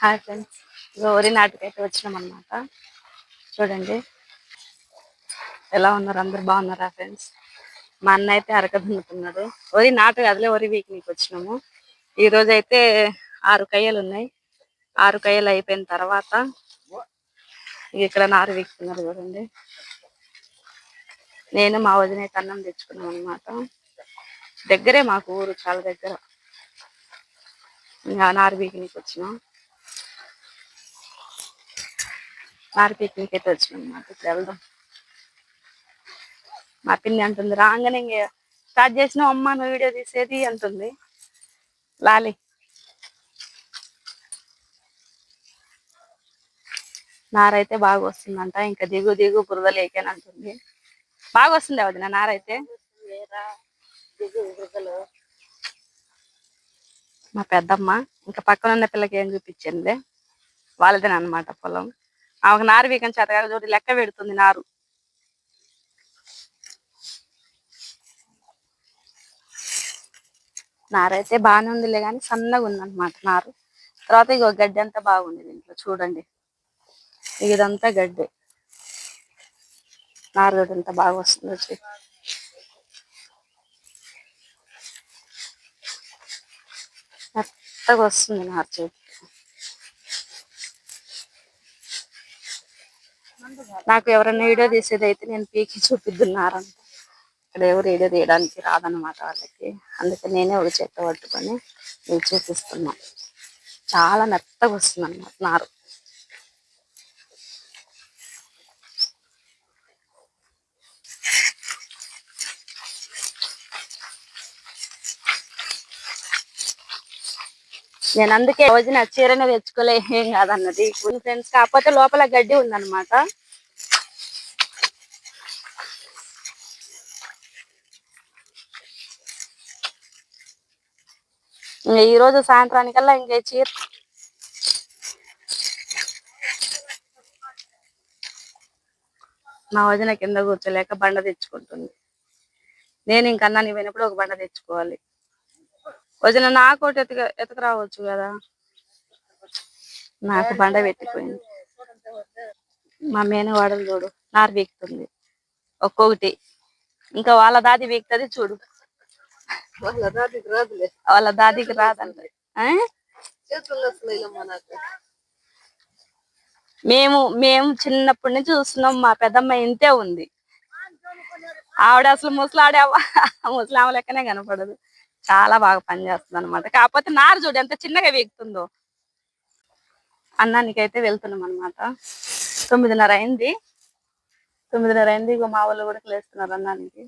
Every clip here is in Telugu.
హాయ్ ఫ్రెండ్స్ గౌరీ నాటికైతే వచ్చినాం అనమాట చూడండి. ఎలా ఉన్నారు? అందరు బాగున్నారా ఫ్రెండ్స్ మా అన్న అయితే అరక దున్నుతున్నాడు. వరి నాటు అదిలే వరి వీక్ నీకు వచ్చినాము. ఈ రోజు అయితే ఆరు కయ్యలు ఉన్నాయి. ఆరు కయ్యలు అయిపోయిన తర్వాత ఇక్కడ నారు వీక్తున్నారు చూడండి. నేను మా వదిన అయితే అన్నం తెచ్చుకున్నాం అనమాట దగ్గరే మాకు ఊరు చాలా దగ్గర. ఇంకా నారు వీకినీకి వచ్చినాం. నారు పిక్నిక్ అయితే వచ్చినాం అన్నమాట. ఇప్పుడు వెళ్దాం. మా పిన్ని అంటుంది రాగానే ఇంక స్టార్ట్ చేసిన అమ్మ నువ్వు వీడియో తీసేది అంటుంది. లాలి. నారైతే బాగా వస్తుందంట ఇంకా దిగు దిగు బురద లేకేనంటుంది బాగా వస్తుంది వదిన నారైతే మా పెద్దమ్మ ఇంకా పక్కన ఉన్న పిల్లకి ఏం చూపించింది? వాళ్ళదేనమాట పొలం? ఆమెకు నారు వీకం చేతగా చూడు లెక్క పెడుతుంది నారు. నారు అయితే బాగానే ఉందిలే కానీ సన్నగా ఉందన్నమాట నారు. తర్వాత ఇగో గడ్డి అంతా బాగుంది దీంట్లో చూడండి. ఇదంతా గడ్డి. నారు గడ్డి అంతా బాగా వస్తుంది వచ్చి మెత్తగా వస్తుంది నారు చేతికి నాకు ఎవరైనా వీడియో తీసేది అయితే నేను పీకి చూపిద్దున్నారంట. ఇక్కడ ఎవరు వీడియో తీయడానికి రాదనమాట వాళ్ళకి. అందుకే నేనే ఒక చెత్త పట్టుకొని నేను చూపిస్తున్నా. చాలా మెత్తగా వస్తుంది అన్నమాట నారు. నేను అందుకే రోజున చీరనే తెచ్చుకోలే ఏం కాదన్నది. ఫ్రెండ్స్ కాకపోతే లోపల గడ్డి ఉందన్నమాట. ఈ రోజు సాయంత్రానికల్లా ఇంకే చీర మా వదిన కింద కూర్చోలేక బండ తెచ్చుకుంటుంది. నేను ఇంకన్నా నీ పోయినప్పుడు ఒక బండ తెచ్చుకోవాలి. వదిన నాకోటి ఎతక ఎతకరావచ్చు కదా. నాకు బండ పెట్టిపోయింది. మా మేనవాడలు చూడు నారు వీక్తుంది. ఒక్కొక్కటి. ఇంకా వాళ్ళ దాది వీక్తుంది చూడు. వాళ్ళ దాదికి రాదంట. మేము మేము చిన్నప్పటి నుంచి చూస్తున్నాం. మా పెద్దమ్మ ఇంతే ఉంది. ఆవిడ అసలు ముసలాడే ముసలామ లెక్కనే కనపడదు. చాలా బాగా పనిచేస్తుంది అనమాట కాకపోతే నారు చూడు ఎంత చిన్నగా వీగుతుందో. అన్నానికి అయితే వెళ్తున్నాం అనమాట తొమ్మిదిన్నర అయింది. తొమ్మిదిన్నర అయింది. ఇగో మా వాళ్ళు కూడా లేస్తున్నారు అన్నానికి.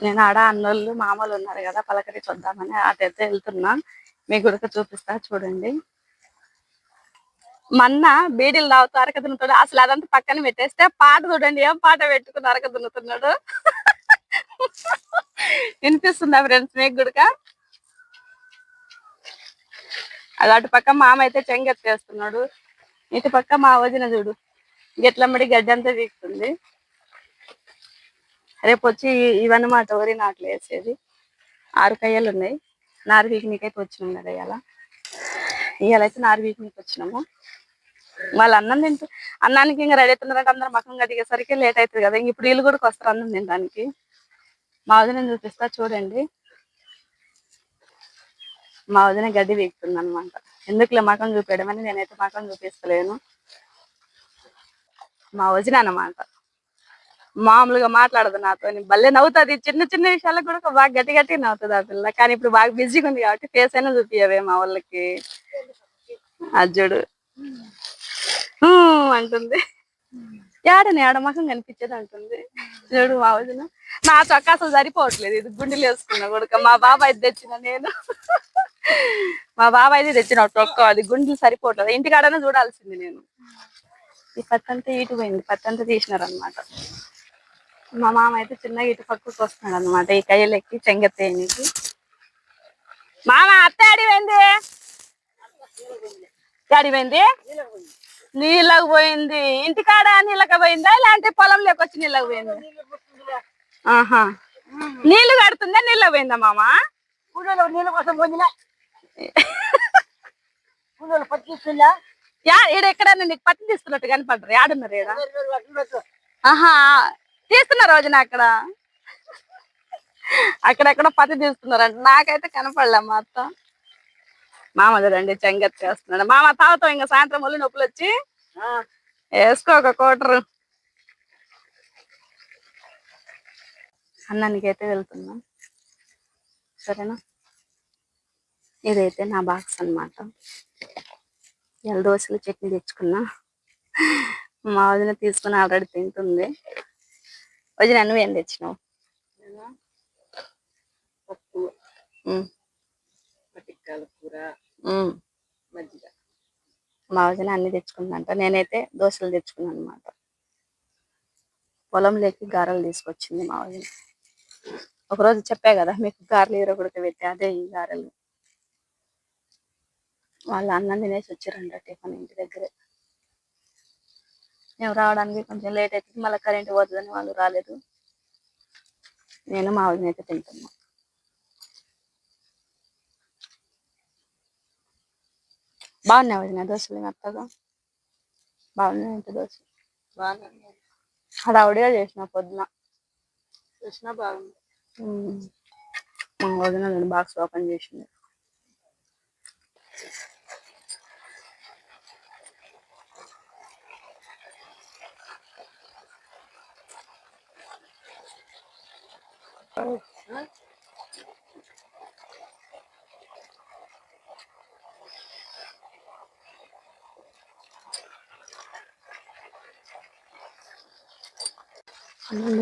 నేను ఆడ అన్నోళ్ళు మామూలు ఉన్నారు కదా పలకరి చూద్దామని అటైతే వెళ్తున్నా. మీ గుడికి చూపిస్తా చూడండి. మన్న బీడీలు తాగుతూ అరక దున్నుతాడు అసలు అదంతా పక్కన పెట్టేస్తే పాట చూడండి ఏం పాట పెట్టుకుని అరక దున్నుతున్నాడు వినిపిస్తుందా ఫ్రెండ్స్ మీకు గుడక? అది అటు పక్క మామ అయితే చెంగెత్తేస్తున్నాడు. ఇటు పక్క మా వదిన చూడు గిట్లమ్మడి గడ్డంతా తీస్తుంది రేపు వచ్చి ఇవన్నమాట వరి నాట్లు వేసేది? ఆరు కయ్యలు ఉన్నాయి. నారు వీక్ అయితే వచ్చినాం కదా ఇవాళ ఇవాళ అయితే నారు వీక్ వచ్చినాము. వాళ్ళు అన్నం తింటూ అన్నానికి ఇంకా రెడీ అవుతున్నారంటే అందరూ మకం కడిగేసరికి లేట్ అవుతుంది కదా. ఇంక ఇప్పుడు వీళ్ళు కూడా వస్తారు అన్నం తినడానికి. మా వదిన చూపిస్తా చూడండి. మా వదిన గడ్డి వీక్తుంది అనమాట ఎందుకులే మకం చూపించడం అని నేనైతే మకం చూపిస్తలేను. మా వదిన అన్నమాట. మామూలుగా మాట్లాడదు నాతో భలే నవ్వుతుంది. చిన్న చిన్న విషయాలకు కూడా బాగా గట్టి గట్టి నవ్వుతుంది ఆ పిల్ల. కానీ ఇప్పుడు బాగా బిజీగా ఉంది కాబట్టి ఫేస్ అయినా చూపించవే మా వాళ్ళకి. అజ్జుడు అంటుంది. ఏడని ఏడమకం కనిపించేది అంటుంది. చూడు మా వదిన. నా చొక్క అసలు సరిపోవట్లేదు. ఇది గుండెలు వేసుకున్నా కొడుక. మా బాబాయ్ తెచ్చిన నేను. మా బాబాయ్ది తెచ్చిన చొక్క. అది గుండెలు సరిపోవట్లేదు. ఇంటికాడనే చూడాల్సింది నేను. ఈ పత్తంతా ఇటు పోయింది. పత్తంతా తీసినారు అనమాట మా మామ అయితే చిన్నగా ఇటు పక్కకు వస్తున్నాడు అనమాట ఈ కయ్యలు ఎక్కి చెంగెత్తేయనికి మామ అత్త అడిపోయింది అడిపోయింది నీళ్ళకు పోయింది. ఇంటికాడ నీళ్ళకి పోయిందా? లేదంటే పొలంలోకి వచ్చి నీళ్ళకి పోయింది? ఆహా. నీళ్ళు కడుతుందా? నీళ్ళకి పోయిందా మామ? నీళ్ళ కోసం యా ఈడ ఎక్కడైనా నీకు పత్తి తీస్తున్నట్టు కనపడరు? యాడున్నారు ఈడ? ఆహా. తీస్తున్న రోజున అక్కడ. అక్కడెక్కడ పత్తి తీస్తున్నారంట. నాకైతే కనపడలే మా అత్త. మామ చూడండి చెంగత్ చేస్తున్నాడు మామ తాగుతాం ఇంకా సాయంత్రం ఒళ్ళు నొప్పులు వచ్చి వేసుకో ఒక కోటరు. అన్నానికి అయితే వెళ్తున్నాం. సరేనా? ఇదైతే నా బాక్స్ అన్నమాట. ఎల్ దోశలు చట్నీ తెచ్చుకున్నా. మా వదిన తీసుకుని ఆల్రెడీ తింటుంది. వదిన నువ్వేం తెచ్చినావు? పప్పు ఉమ్, పటిక్కాల కూర. మజ్జిగ. మా వదిన అన్ని తెచ్చుకుందంట. నేనైతే దోశలు తెచ్చుకున్నాను అనమాట పొలంలోకి గారెలు తీసుకొచ్చింది మా వదిన. ఒకరోజు చెప్పా కదా మీకు గారెలు ఈరొకడికి పెట్టి అదే ఈ గారెలు. వాళ్ళు అన్నం తినేసి వచ్చారంట టిఫిన్ ఇంటి దగ్గరే. మేము రావడానికి కొంచెం లేట్ అవుతుంది మళ్ళీ కరెంట్ పోతుందని వాళ్ళు రాలేదు. నేను మా వదిన అయితే తింటున్నా. బాగున్నాయి వదిన? దోశలు మెత్తగా బాగున్నాయి ఇంటి దోశలు? బాగా హడావుడిగా చేసిన పొద్దున. కృష్ణ బాగుంది. మా వదిన బాక్స్ ఓపెన్ చేసింది.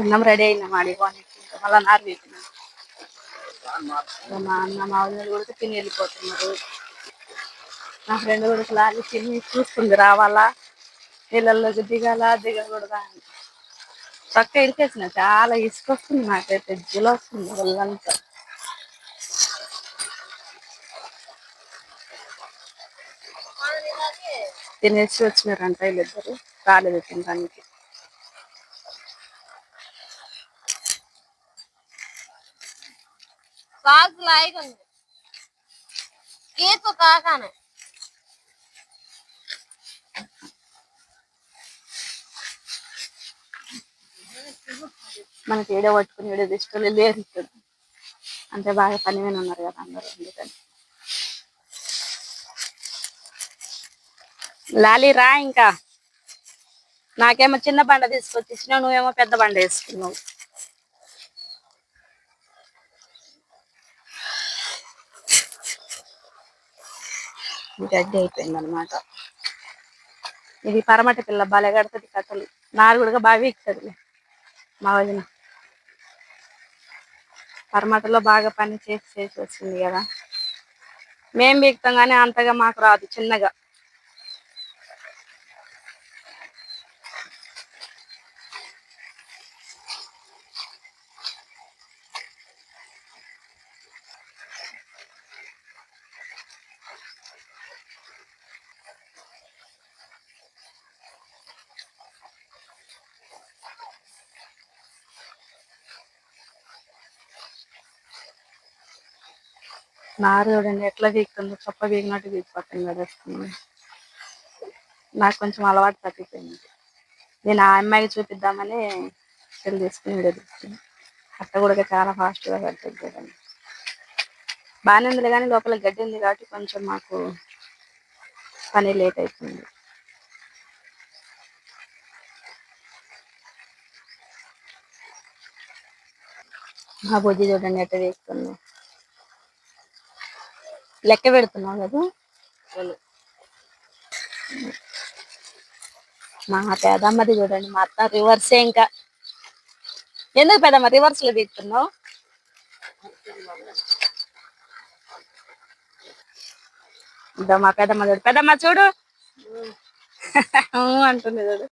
అన్నం రెడీ అయినా మాడిపోనికి మళ్ళీ నారు పెట్టినా మా అన్న మా వదిన కూడా తిని వెళ్ళిపోతున్నారు. నా ఫ్రెండ్ కూడా లాగి తిని చూస్తుంది రావాలా? నీళ్ళల్లోకి దిగాల? దిగకూడదా అని. పక్క ఇరికేసిన చాలా ఇసుక వస్తుంది నాకైతే జిల్ వస్తుంది వాళ్ళంతా తినేసి వచ్చినారంట వీళ్ళిద్దరు. రాలేదు తినడానికి. బాగా లాగా ఉంది కేకు కాకానే మనకి ఏడో పట్టుకుని ఏడో తీసుకెళ్ళి లేరు ఇక్కడ అంటే బాగా పని మీద ఉన్నారు కదా అందరూ అందుకని. లాలి రా ఇంకా. నాకేమో చిన్న బండ తీసుకొచ్చి ఇచ్చినావు నువ్వేమో పెద్ద బండ వేసుకున్నావు. గడ్డి అయిపోయింది అనమాట ఇది పరమటి పిల్ల బాలే కడుతుంది కథలు. నారు కూడా బాగా ఎక్కుతుంది మా వదిన. పరమటలో బాగా పని చేసి చేసి వచ్చింది కదా. మేం బీక్తాం కానీ అంతగా మాకు రాదు చిన్నగా. నారు చూడండి ఎట్లా బీక్తుందో చొప్ప వీగినట్టు బీగిపోతుంది గడేస్తుంది నాకు కొంచెం అలవాటు తగ్గిపోయింది నేను ఆ అమ్మాయికి చూపిద్దామని సెల్ తీసుకుని వీడియో తీసుకుని అట్ట కూడా చాలా ఫాస్ట్గా కడుతుంది చూడండి బాగానే ఉంది కానీ లోపల గడ్డి ఉంది కాబట్టి కొంచెం మాకు పని లేట్ అవుతుంది మా బుజ్జి చూడండి ఎట్ట వేస్తుంది లెక్క పెడుతున్నావు కదా? మా పెదమ్మది చూడండి మా అత్త రివర్సే ఇంకా. ఎందుకు పెదమ్మ రివర్స్లో తీస్తున్నావు ఇదో మా పెదమ్మ చూడు. పెదమ్మ చూడు. అంటుంది చూడు.